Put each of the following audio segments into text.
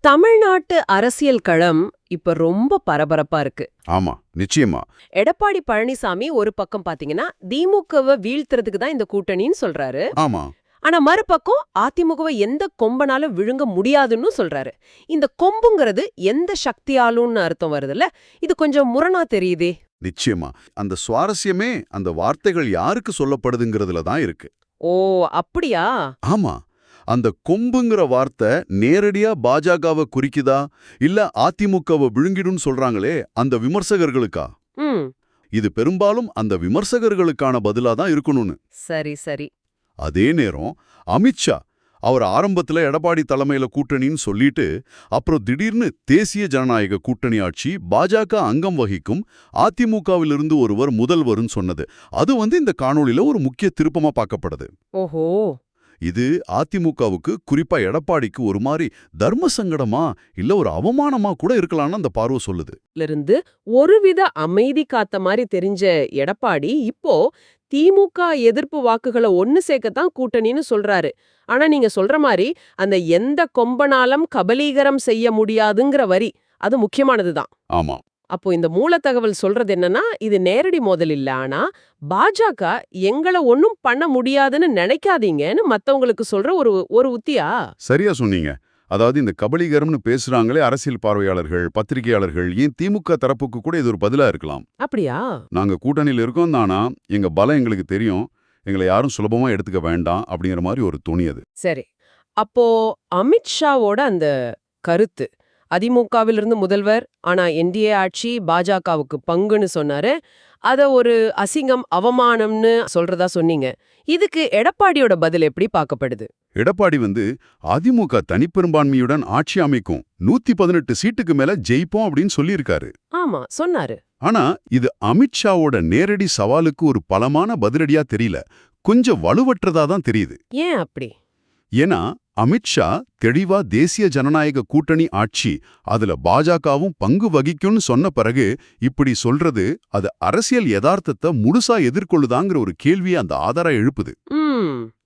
தமிழ்நாட்டு அரசியல் களம் இப்ப ரொம்ப பரபரப்பா இருக்கு. ஆமா நிச்சயமா. எடப்பாடி பழனிசாமி ஒரு பக்கம் பாத்தீங்கன்னா திமுகவை வீழ்த்துறதுக்கு தான் இந்த கூட்டணின்னு சொல்றாரு. ஆமா. ஆனா மறுபக்கம் அதிமுகவை எந்த கொம்பனாலும் விழுங்க முடியாதுன்னு சொல்றாரு. இந்த கொம்புங்கிறது எந்த சக்தியாலும்னு அர்த்தம் வருதுல்ல? இது கொஞ்சம் முரணா தெரியுதே. நிச்சயமா. அந்த சுவாரஸ்யமே அந்த வார்த்தைகள் யாருக்கு சொல்லப்படுதுங்கிறதுல தான் இருக்கு. ஓ அப்படியா? ஆமா. அந்த கொம்புங்கிற வார்த்தை நேரடியா பாஜகவை குறிக்குதா? இல்ல அதிமுகவை விழுங்கிடும்னு சொல்றாங்களே அந்த விமர்சகர்களுக்கா? இது பெரும்பாலும் அந்த விமர்சகர்களுக்கான பதிலா தான் இருக்கணும்னு. சரி சரி. அதே நேரம் அமித்ஷா அவர் ஆரம்பத்துல எடப்பாடி தலைமையில கூட்டணின்னு சொல்லிட்டு அப்புறம் திடீர்னு தேசிய ஜனநாயக கூட்டணி ஆட்சி பாஜக அங்கம் வகிக்கும் அதிமுகவிலிருந்து ஒருவர் முதல்வர்னு சொன்னது. அது வந்து இந்த காணொளியில ஒரு முக்கிய திருப்பமா பார்க்கப்படுது. ஓஹோ. இது அதிமுகவுக்கு குறிப்பா எடப்பாடிக்கு ஒரு மாதிரி தர்ம சங்கடமா இல்ல ஒரு அவமானமா கூட இருக்கலாம்னு அந்த பார்வை சொல்லுது. இருந்து ஒருவித அமைதி காத்த மாதிரி தெரிஞ்ச எடப்பாடி இப்போ திமுக எதிர்ப்பு வாக்குகளை ஒன்னு சேர்க்கத்தான் கூட்டணின்னு சொல்றாரு. ஆனா நீங்க சொல்ற மாதிரி அந்த எந்த கொம்பனாலும் கபலீகரம் செய்ய முடியாதுங்கிற வரி அது முக்கியமானதுதான் ஆமா. அப்போ இந்த மூலத்தகவல் சொல்றது என்னன்னா இது நேரடி மோதல் இல்ல. ஆனா பாஜக எங்களை ஒன்னும் பண்ண முடியாதுன்னு நினைக்காதீங்கன்னு மத்தவங்களுக்கு சொல்ற ஒரு ஒரு உத்தியா? சரியா சொன்னீங்க. அதாவது இந்த கபலீகரம்னு பேசுறாங்களே அரசியல் பார்வையாளர்கள் பத்திரிகையாளர்கள் ஏன் திமுக தரப்புக்கு கூட இது ஒரு பதிலா இருக்கலாம்? அப்படியா? நாங்க கூட்டணியில இருக்கோம் தானா? எங்க பலம் எங்களுக்கு தெரியும். எங்களை யாரும் சுலபமா எடுத்துக்க வேண்டாம் அப்படிங்கிற மாதிரி ஒரு துணி அது. சரி. அப்போ அமித்ஷாவோட அந்த கருத்து அதிமுகவிலிருந்து முதல்வர் ஆனா என்டிஏ ஆட்சி பாஜகவுக்கு பங்குன்னு சொன்னாரு. அத ஒரு அசிங்கம் அவமானம்னு சொல்றதா சொன்னீங்க. இதுக்கு எடப்பாடியோட பதில் எப்படி பார்க்கப்படுது? எடப்பாடி வந்து அதிமுக தனிப்பெரும்பான்மையுடன் ஆட்சி அமைக்கும் நூத்தி பதினெட்டு சீட்டுக்கு மேல ஜெயிப்போம் அப்படின்னு சொல்லியிருக்காரு. ஆமா சொன்னாரு. ஆனா இது அமித்ஷாவோட நேரடி சவாலுக்கு ஒரு பலமான பதிலடியா தெரியல. கொஞ்சம் வலுவற்றதா தான் தெரியுது. ஏன் அப்படி? ஏன்னா அமித்ஷா தெளிவா தேசிய ஜனநாயக கூட்டணி ஆட்சி அதுல பாஜகவும் பங்கு வகிக்கும்னு சொன்ன பிறகு இப்படி சொல்றது அது அரசியல் யதார்த்தத்தை முழுசா எதிர்கொள்ளுதாங்கிற ஒரு கேள்வியை அந்த ஆதாரம் எழுப்புது.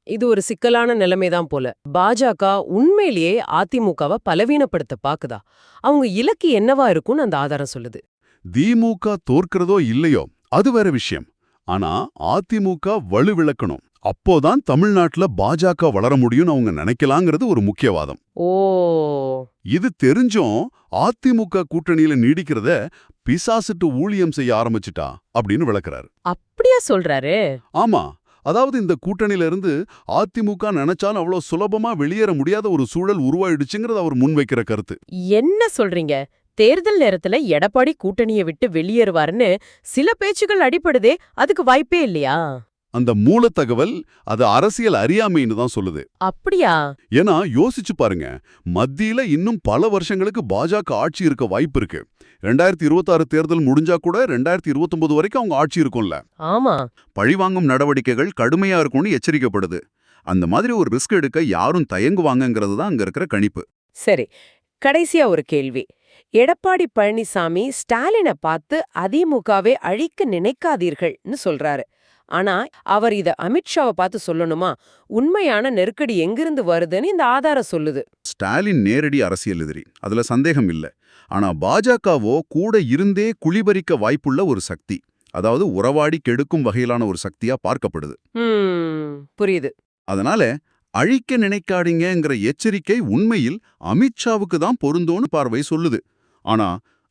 இது ஒரு சிக்கலான நிலைமைதான் போல. பாஜக உண்மையிலேயே அதிமுகவை பலவீனப்படுத்த பாக்குதா? அவங்க இலக்கு என்னவா இருக்கும்னு அந்த ஆதாரம் சொல்லுது. திமுக தோற்கிறதோ இல்லையோ அது வேற விஷயம். ஆனா அதிமுக வலுவிழக்கணும் அப்போதான் தமிழ்நாட்டுல பாஜக வளர முடியும்னு அவங்க நினைக்கலாங்கிறது ஒரு முக்கியவாதம். ஓ. இது தெரிஞ்சும் அதிமுக கூட்டணியில நீடிக்கிறத பிசாசிட்டு ஊழியம் செய்ய ஆரம்பிச்சிட்டா அப்படின்னு விளக்குறாரு. அப்படியா சொல்றாரு? ஆமா. அதாவது இந்த கூட்டணியில இருந்து அதிமுக நினைச்சாலும் அவ்வளவு சுலபமா வெளியேற முடியாத ஒரு சூழல் உருவாயிடுச்சுங்கிறது அவர் முன்வைக்கிற கருத்து. என்ன சொல்றீங்க? தேர்தல் நேரத்துல எடப்பாடி கூட்டணியை விட்டு வெளியேறுவாருன்னு சில பேச்சுகள் அடிபடுதே அதுக்கு வாய்ப்பே இல்லையா? அந்த மூலத்தகவல் அது அரசியல் அறியாமைன்னு தான் சொல்லுது. அப்படியா? ஏன்னா யோசிச்சு பாருங்க. மத்தியில இன்னும் பல வருஷங்களுக்கு பாஜக ஆட்சி இருக்க வாய்ப்பு இருக்கு. ரெண்டாயிரத்தி இருபத்தாறு தேர்தல் முடிஞ்சா கூட ரெண்டாயிரத்தி இருபத்தொன்பது வரைக்கும் அவங்க ஆட்சி இருக்கும்ல. ஆமா. பழிவாங்கும் நடவடிக்கைகள் கடுமையா இருக்கும்னு எச்சரிக்கப்படுது. அந்த மாதிரி ஒரு ரிஸ்க் எடுக்க யாரும் தயங்குவாங்கங்கிறது தான் அங்க இருக்கிற கணிப்பு. சரி. கடைசியா ஒரு கேள்வி. எடப்பாடி பழனிசாமி ஸ்டாலினை பார்த்து அதிமுகவை அழிக்க நினைக்காதீர்கள்னு சொல்றாரு. ஆனா அவர் இத அமித்ஷாவை பார்த்து சொல்லணுமா? உண்மையான நெருக்கடி எங்கிருந்து வருதுன்னு இந்த ஆதாரம் சொல்லுது. ஸ்டாலின் நேரடி அரசியல் எதிரி. அதுல சந்தேகம் இல்ல. ஆனா பாஜகவோ கூட இருந்தே குளிபறிக்க வாய்ப்புள்ள ஒரு சக்தி. அதாவது உறவாடி கெடுக்கும் வகையிலான ஒரு சக்தியா பார்க்கப்படுது. புரியுது. அதனால அழிக்க நினைக்காதீங்கங்கிற எச்சரிக்கை உண்மையில் அமித்ஷாவுக்கு தான் பொருந்தோன்னு பார்வை சொல்லுது. ஆனா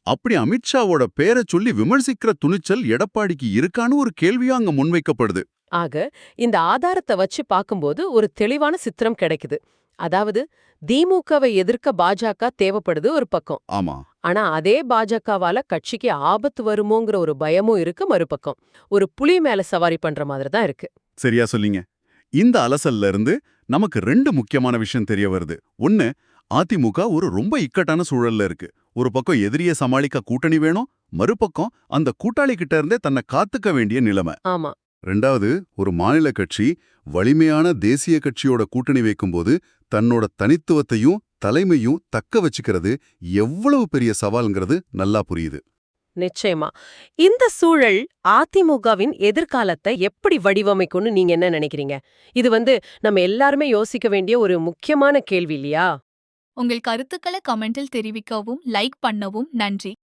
அப்படி அமித்ஷாவோட பேரை சொல்லி விமர்சிக்கிற துணிச்சல் எடப்பாடிக்கு இருக்கான்னு ஒரு கேள்வியா அங்க முன்வைக்கப்படுது. ஆக இந்த ஆதாரத்தை வச்சு பார்க்கும்போது ஒரு தெளிவான சித்திரம் கிடைக்குது. அதாவது திமுகவை எதிர்க்க பாஜக தேவைப்படுது ஒரு பக்கம். ஆமா. ஆனா அதே பாஜகவால கட்சிக்கு ஆபத்து வருமோங்கிற ஒரு பயமும் இருக்கு மறுபக்கம். ஒரு புலி மேல சவாரி பண்ற மாதிரி தான் இருக்கு. சரியா சொல்லிங்க. இந்த அலசல்ல இருந்து நமக்கு ரெண்டு முக்கியமான விஷயம் தெரிய வருது. ஒன்னு அதிமுக ஒரு ரொம்ப இக்கட்டான சூழல்ல இருக்கு. ஒரு பக்கம் எதிரியை சமாளிக்க கூட்டணி வேணும் மறுபக்கம் அந்த கூட்டாளி கிட்ட இருந்தே தன்னை காத்துக்க வேண்டிய நிலைமை. ஆமா. ரெண்டாவது ஒரு மாநில கட்சி வலிமையான தேசிய கட்சியோட கூட்டணி வைக்கும்போது தன்னோட தனித்துவத்தையும் தலைமையும் தக்க வச்சுக்கிறது எவ்வளவு பெரிய சவால்ங்கிறது நல்லா புரியுது. நிச்சயமா. இந்த சூழல் அதிமுகவின் எதிர்காலத்தை எப்படி வடிவமைக்கும்னு நீங்க என்ன நினைக்கிறீங்க? இது வந்து நம்ம எல்லாருமே யோசிக்க வேண்டிய ஒரு முக்கியமான கேள்வி இல்லையா? உங்கள் கருத்துக்களை கமெண்டில் தெரிவிக்கவும் லைக் பண்ணவும் நன்றி.